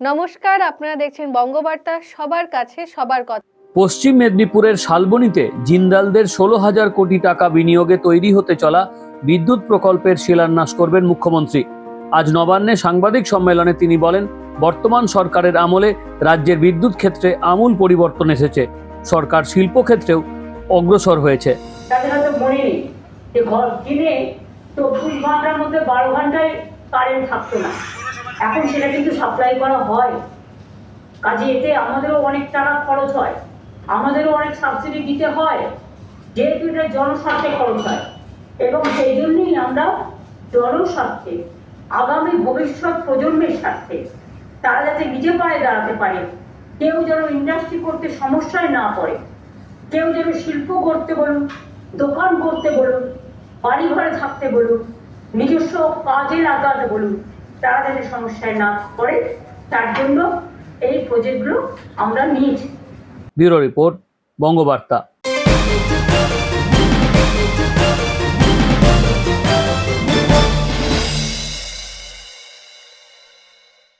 নমস্কার আপনারা দেখছেন বঙ্গবার্তা সবার কাছে সবার কথা। পশ্চিম মেদিনীপুরের শালবনীতে জিন্দালদের ষোলো হাজার কোটি টাকা বিনিয়োগে তৈরি হতে চলা বিদ্যুৎ প্রকল্পের শিলান্যাস করবেন মুখ্যমন্ত্রী। আজ নবান্নে সাংবাদিক সম্মেলনে তিনি বলেন বর্তমান সরকারের আমলে রাজ্যের বিদ্যুৎ ক্ষেত্রে আমূল পরিবর্তন এসেছে। সরকার শিল্প ক্ষেত্রেও অগ্রসর হয়েছে। ঘর কিনে চব্বিশ ঘণ্টার মধ্যে বারো ঘন্টায় কারেন্ট থাকতো না। এখন সেটা কিন্তু সাপ্লাই করা হয়। কাজে এতে আমাদেরও অনেক টাকা খরচ হয়, আমাদেরও অনেক সাবসিডি দিতে হয়, যেহেতু এটা জনস্বার্থে খরচ হয়। এবং সেই জন্যই আমরা জনস্বার্থে, আগামী ভবিষ্যৎ প্রজন্মের স্বার্থে তারা যাতে নিজে পায়ে দাঁড়াতে পারে, কেউ যেন ইন্ডাস্ট্রি করতে সমস্যায় না পড়ে, কেউ যেন শিল্প করতে বলুন, দোকান করতে বলুন বাড়ি ঘরে থাকতে বলুন, নিজস্ব কাজে লাগাতে বলুন তারা যাতে সমস্যায় না পড়ে তার জন্য এই প্রজেক্টগুলো আমরা নিয়েছি। Bureau report Bangabarta.